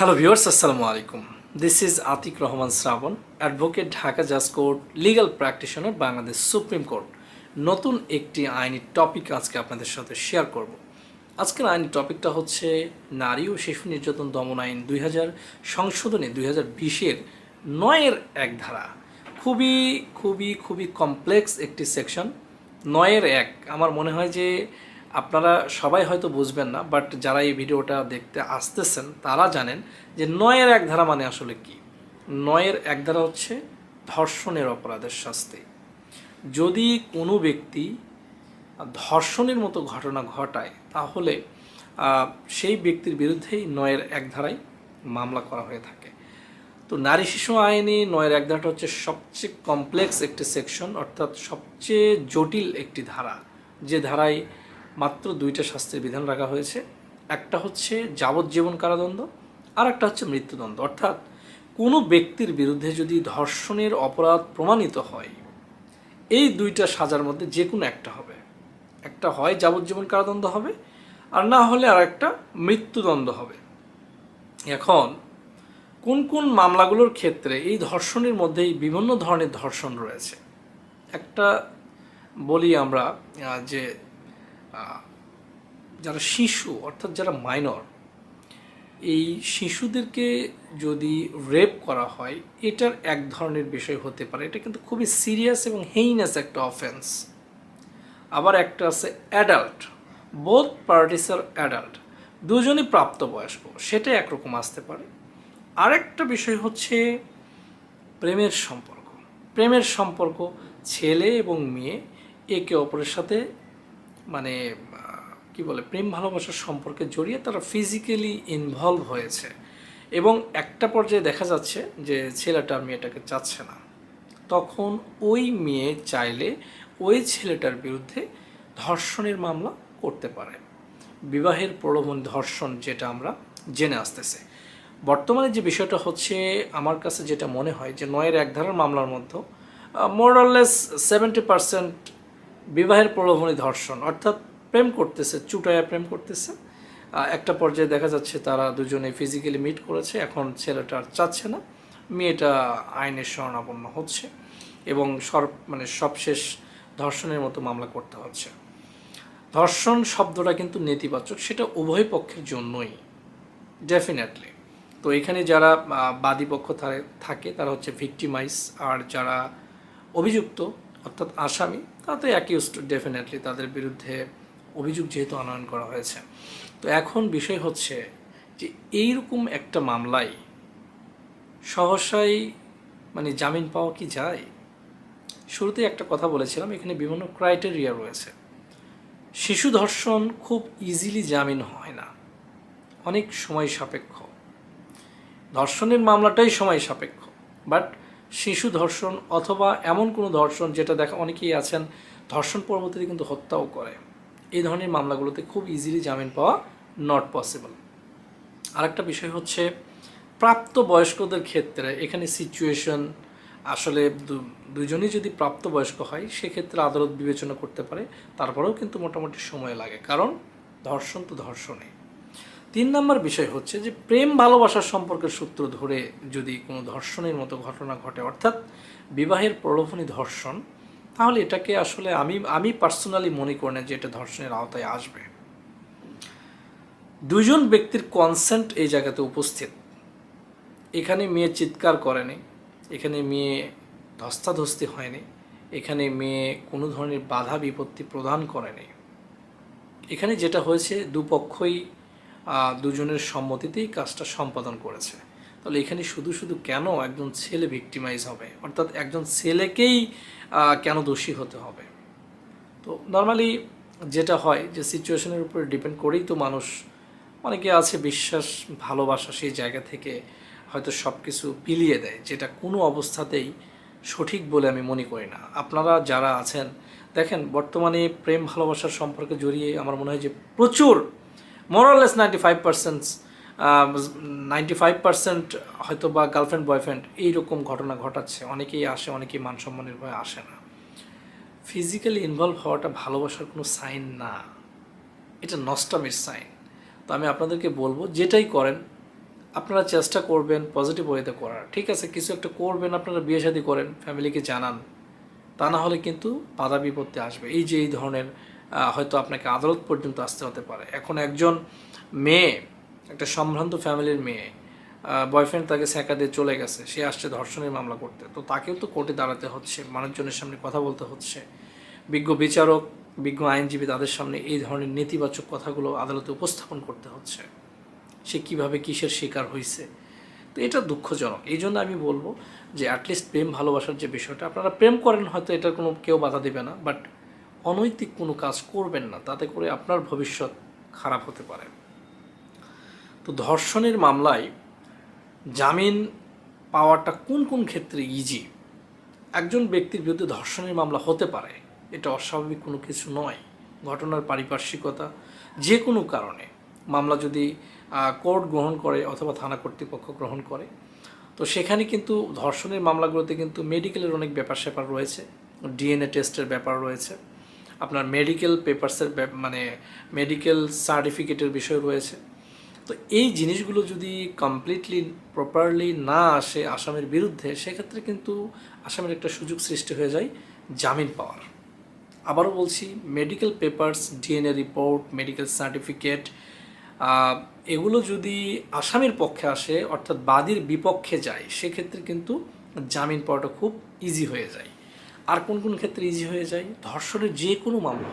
Hello viewers আসসালামু আলাইকুম this is Atiq Rahman Shrabon advocate Dhaka জাজ court legal practitioner Bangladesh supreme court নতুন একটি আইনি টপিক আজকে আপনাদের সাথে শেয়ার করব। আজকের আইনি টপিকটা হচ্ছে নারী ও শিশু নির্যাতন দমন আইন দুই হাজার, সংশোধনী দুই হাজার বিশের নয়ের এক ধারা। খুবই খুবই খুবই কমপ্লেক্স একটি সেকশন নয়ের এক। আমার মনে হয় যে আপনারা সবাই হয়তো বুঝবেন না বাট যারা এই ভিডিওটা দেখতে আসতেছেন, তারা জানেন যে নয়ের এক ধারা মানে আসলে কি? নয়ের এক ধারা হচ্ছে ধর্ষণের অপরাধের শাস্তি। যদি কোনো ব্যক্তি ধর্ষণের মতো ঘটনা ঘটায়, তাহলে সেই ব্যক্তির বিরুদ্ধেই নয়ের এক ধারায় মামলা করা হয়ে থাকে। তো নারী শিশু আইনে নয়ের এক ধারাটা হচ্ছে সবচেয়ে কমপ্লেক্স একটি সেকশন অর্থাৎ সবচেয়ে জটিল একটি ধারা। যে ধারায় মাত্র দুইটা শাস্তির বিধান রাখা হয়েছে। একটা হচ্ছে যাবজ্জীবন কারাদণ্ড আর একটা হচ্ছে মৃত্যুদণ্ড। অর্থাৎ কোনো ব্যক্তির বিরুদ্ধে যদি ধর্ষণের অপরাধ প্রমাণিত হয়, এই দুইটা সাজার মধ্যে যে কোনো একটা হবে। একটা হয় যাবজ্জীবন কারাদণ্ড হবে, আর না হলে আর একটা মৃত্যুদণ্ড হবে। এখন কোন কোন মামলাগুলোর ক্ষেত্রে এই ধর্ষণের মধ্যেই বিভিন্ন ধরনের ধর্ষণ রয়েছে? একটা বলি আমরা যে যারা শিশু, অর্থাৎ যারা মাইনর, এই শিশুদেরকে যদি রেপ করা হয়, এটার এক ধরনের বিষয় হতে পারে। এটা কিন্তু খুবই সিরিয়াস এবং হেইনাস একটা অফেন্স। আবার একটা আছে অ্যাডাল্ট। বোথ পার্টিস আর অ্যাডাল্ট। দুজনই প্রাপ্তবয়স্ক, সেটা একরকম আসতে পারে। আরেকটা বিষয় হচ্ছে প্রেমের সম্পর্ক। প্রেমের সম্পর্ক ছেলে এবং মেয়ে একে অপরের সাথে মানে কি বলে, প্রেম ভালোবাসার সম্পর্কে জড়িয়ে তারা ফিজিক্যালি ইনভলভ হয়েছে। এবং একটা পর্যায়ে দেখা যাচ্ছে যে ছেলেটা মেয়েটাকে চাচ্ছে না। তখন ওই মেয়ে চাইলে ওই ছেলেটার বিরুদ্ধে ধর্ষণের মামলা করতে পারে। বিবাহের প্রলোভন ধর্ষণ যেটা আমরা জেনে আসতেছে। বর্তমানে যে বিষয়টা হচ্ছে, আমার কাছে যেটা মনে হয় যে নয়ের এক ধারার মামলার মধ্যে মোরাললেস সেভেন্টি পার্সেন্ট বিবাহের প্রলোভনী ধর্ষণ অর্থাৎ প্রেম করতেছে চুটায়া প্রেম করতেছে। একটা পর্যায়ে দেখা যাচ্ছে তারা দুজনে ফিজিক্যালি মিট করেছে এখন ছেলেটা আর চাচ্ছে না। মেয়েটা আইনের শরণাপন্ন হচ্ছে এবং সর মানে সবশেষ ধর্ষণের মতো মামলা করতে হচ্ছে। ধর্ষণ শব্দটা কিন্তু নেতিবাচক সেটা উভয় পক্ষের জন্যই ডেফিনেটলি তো এখানে যারা আহ, বাদী পক্ষ থাকে তারা হচ্ছে ভিকটিমাইজ আর যারা অভিযুক্ত অর্থাৎ আসামি তারা তো অ্যাকিউজড ডেফিনেটলি তাদের বিরুদ্ধে অভিযোগ যেহেতু আনয়ন করা হয়েছে। তো এখন বিষয় হচ্ছে যে এইরকম একটা মামলায় সহসাই মানে জামিন পাওয়া কি যায়? শুরুতেই একটা কথা বলেছিলাম, এখানে বিভিন্ন ক্রাইটেরিয়া রয়েছে। শিশু ধর্ষণ খুব ইজিলি জামিন হয় না। অনেক সময় সাপেক্ষ। ধর্ষণের মামলাটাই সময় সাপেক্ষ। বাট শিশু ধর্ষণ অথবা এমন কোনো ধর্ষণ যেটা দেখা অনেকেই আছেন, ধর্ষণ পরবর্তীতে কিন্তু হত্যাও করে। এই ধরনের মামলাগুলোতে খুব ইজিলি জামিন পাওয়া নট পসিবল আরেকটা বিষয় হচ্ছে প্রাপ্ত বয়স্কদের ক্ষেত্রে এখানে সিচুয়েশন আসলে দুজনই যদি প্রাপ্তবয়স্ক হয়, সেক্ষেত্রে আদালত বিবেচনা করতে পারে, তারপরেও কিন্তু মোটামুটি সময় লাগে। কারণ ধর্ষণ তো ধর্ষণে তিন নম্বর বিষয় হচ্ছে যে প্রেম ভালোবাসার সম্পর্কের সূত্র ধরে যদি কোনো ধর্ষণের মতো ঘটনা ঘটে, অর্থাৎ বিবাহের প্রলোভনী ধর্ষণ, তাহলে এটাকে আসলে আমি আমি পার্সোনালি মনে করি না যে এটা ধর্ষণের আওতায় আসবে। দুজন ব্যক্তির কনসেন্ট এই জায়গাতে উপস্থিত। এখানে মেয়ে চিৎকার করেনি, এখানে মেয়ে ধস্তাধস্তি হয়নি, এখানে মেয়ে কোনো ধরনের বাধা বিপত্তি প্রদান করেনি। এখানে যেটা হয়েছে, দুপক্ষই দুজনের সম্মতিতেই কাজটা সম্পাদন করেছে। তাহলে এখানে শুধু শুধু কেন একজন ছেলে ভিক্টিমাইজ হবে? অর্থাৎ একজন ছেলেকেই কেন দোষী হতে হবে? তো নর্মালি যেটা হয় যে সিচুয়েশনের উপরে ডিপেন্ড করেই তো মানুষ অনেকে আছে বিশ্বাস, ভালোবাসা সেই জায়গা থেকে হয়তো সব কিছু পিলিয়ে দেয়, যেটা কোনো অবস্থাতেই সঠিক বলে আমি মনে করি না। আপনারা যারা আছেন, দেখেন বর্তমানে প্রেম ভালোবাসার সম্পর্কে জড়িয়ে আমার মনে হয় যে প্রচুর মোরালেস ninety five percent ninety five percent হয়তো বা গার্লফ্রেন্ড বয়ফ্রেন্ড এইরকম ঘটনা ঘটাচ্ছে। অনেকেই আসে, অনেকেই মান সম্মানের ভয়ে আসে না। ফিজিক্যালি ইনভলভ হওয়াটা ভালোবাসার কোনো সাইন না। এটা নষ্টমের সাইন তো আমি আপনাদেরকে বলব, যেটাই করেন, আপনারা চেষ্টা করবেন পজিটিভ ওয়েতে করার। ঠিক আছে, কিছু একটা করবেন, আপনারা বিয়ে শাদী করেন ফ্যামিলিকে জানান। তা না হলে কিন্তু বাধা বিপত্তি আসবে। এই যে, এই ধরনের হয়তো আপনাকে আদালত পর্যন্ত আসতে হতে পারে। এখন একজন মেয়ে, একটা সম্ভ্রান্ত ফ্যামিলির মেয়ে বয়ফ্রেন্ড তাকে স্যাঁকা দিয়ে চলে গেছে, সে আসছে ধর্ষণের মামলা করতে। তো তাকেও তো কোর্টে দাঁড়াতে হচ্ছে, মানুষজনের সামনে কথা বলতে হচ্ছে। বিজ্ঞ বিচারক, বিজ্ঞ আইনজীবী তাদের সামনে এই ধরনের নেতিবাচক কথাগুলো আদালতে উপস্থাপন করতে হচ্ছে। সে কীভাবে কিসের শিকার হয়েছে তো এটা দুঃখজনক। এই জন্য আমি বলব যে অ্যাটলিস্ট প্রেম ভালোবাসার যে বিষয়টা, আপনারা প্রেম করেন হয়তো এটার কোনো কেউ বাধা দেবে না বাট অনৈতিক কোনো কাজ করবেন না, তাতে করে আপনার ভবিষ্যৎ খারাপ হতে পারে। তো ধর্ষণের মামলায় জামিন পাওয়াটা কোন কোন ক্ষেত্রে ইজি একজন ব্যক্তির বিরুদ্ধে ধর্ষণের মামলা হতে পারে, এটা অস্বাভাবিক কোনো কিছু নয়। ঘটনার পারিপার্শ্বিকতা যে কোনো কারণে। মামলা যদি কোর্ট গ্রহণ করে অথবা থানা কর্তৃপক্ষ গ্রহণ করে। তো সেখানে কিন্তু ধর্ষণের মামলাগুলোতে কিন্তু মেডিকেলের অনেক ব্যাপার স্যাপার রয়েছে ডিএনএ টেস্টের ব্যাপার রয়েছে। আপনার মেডিকেল পেপারসের মানে মেডিকেল সার্টিফিকেটের বিষয় রয়েছে। তো এই জিনিসগুলো যদি কমপ্লিটলি প্রপারলি না আসে আসামের বিরুদ্ধে, সেক্ষেত্রে কিন্তু আসামের একটা সুযোগ সৃষ্টি হয়ে যায় জামিন পাওয়ার। আবারও বলছি medical papers DNA report medical certificate এগুলো যদি আসামির পক্ষে আসে, অর্থাৎ বাদীর বিপক্ষে যায়, সেক্ষেত্রে কিন্তু জামিন পাওয়াটা খুব ইজি হয়ে যায়। আর কোন কোন ক্ষেত্রে ইজি হয়ে যায়? ধর্ষণের যে কোনো মামলা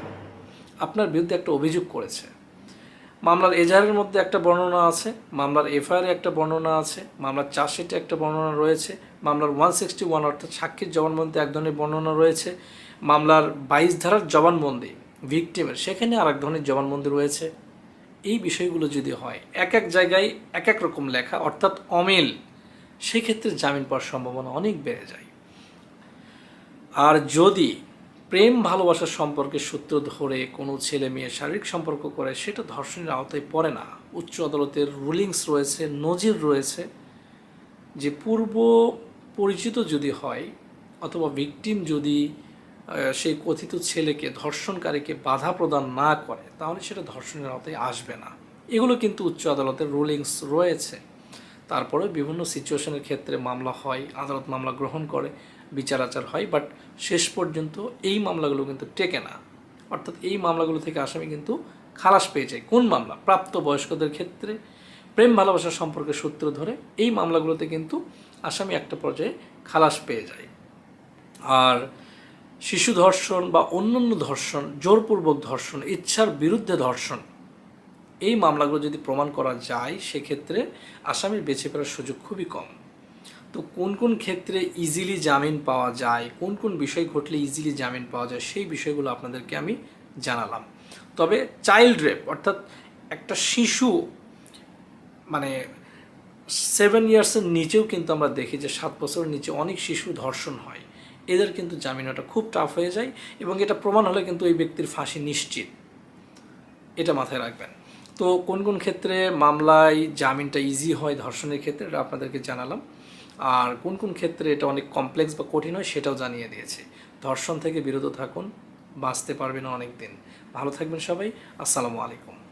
আপনার বিরুদ্ধে একটা অভিযোগ করেছে। মামলার এজাহারের মধ্যে একটা বর্ণনা আছে, মামলার এফআইআর একটা বর্ণনা আছে, মামলার চার্জশিটে একটা বর্ণনা রয়েছে, মামলার ওয়ান সিক্সটি ওয়ান অর্থাৎ সাক্ষীর জবানবন্দি এক ধরনের বর্ণনা রয়েছে, মামলার বাইশ ধারার জবানবন্দি ভিকটিমের সেখানে আর এক ধরনের জবানবন্দি রয়েছে। এই বিষয়গুলো যদি হয়, এক এক জায়গায় এক এক রকম লেখা, অর্থাৎ অমিল, সেক্ষেত্রে জামিন পাওয়ার সম্ভাবনা অনেক বেড়ে যায়। আর যদি প্রেম ভালোবাসার সম্পর্কে সূত্র ধরে কোনো ছেলে মেয়ে শারীরিক সম্পর্ক করে, সেটা ধর্ষণের আওতায় পড়ে না। উচ্চ আদালতের রুলিংস রয়েছে, নজির রয়েছে যে পূর্ব পরিচিত যদি হয় অথবা ভিকটিম যদি সেই কথিত ছেলেকে, ধর্ষণকারীকে বাধা প্রদান না করে, তাহলে সেটা ধর্ষণের আওতায় আসবে না। এগুলো কিন্তু উচ্চ আদালতের রুলিংস রয়েছে। তারপরে বিভিন্ন সিচুয়েশনের ক্ষেত্রে মামলা হয়, আদালত মামলা গ্রহণ করে। বিচার আচার হয় বাট শেষ পর্যন্ত এই মামলাগুলো কিন্তু টেকে না। অর্থাৎ এই মামলাগুলো থেকে আসামি কিন্তু খালাস পেয়ে যায়। কোন মামলা? প্রাপ্ত বয়স্কদের ক্ষেত্রে, প্রেম ভালোবাসার সম্পর্কে সূত্র ধরে এই মামলাগুলোতে কিন্তু আসামি একটা পর্যায়ে খালাস পেয়ে যায়। আর শিশু ধর্ষণ বা অন্যান্য ধর্ষণ, জোরপূর্বক ধর্ষণ, ইচ্ছার বিরুদ্ধে ধর্ষণ, এই মামলাগুলো যদি প্রমাণ করা যায়, সেক্ষেত্রে আসামির বেঁচে ফেরার সুযোগ খুবই কম। তো কোন কোন ক্ষেত্রে ইজিলি জামিন পাওয়া যায়? কোন কোন বিষয় ঘটলে ইজিলি জামিন পাওয়া যায়? সেই বিষয়গুলো আপনাদেরকে আমি জানালাম। তবে চাইল্ড রেপ অর্থাৎ একটা শিশু মানে সেভেন ইয়ার্সের নিচেও কিন্তু আমরা দেখি যে সাত বছরের নিচে অনেক শিশু ধর্ষণ হয়। এদের কিন্তু জামিন ওটা খুব টাফ হয়ে যায় এবং এটা প্রমাণ হলে কিন্তু ওই ব্যক্তির ফাঁসি নিশ্চিত। এটা মাথায় রাখবেন। তো কোন কোন ক্ষেত্রে মামলায় জামিনটা ইজি হয় ধর্ষণের ক্ষেত্রে, এটা আপনাদেরকে জানালাম। আর কোন কোন ক্ষেত্রে এটা অনেক কমপ্লেক্স বা কঠিন হয় সেটাও জানিয়ে দিয়েছে। ধর্ষণ থেকে বিরত থাকুন, বাঁচতে পারবেন অনেক দিন ভালো থাকবেন সবাই, আসসালামু আলাইকুম।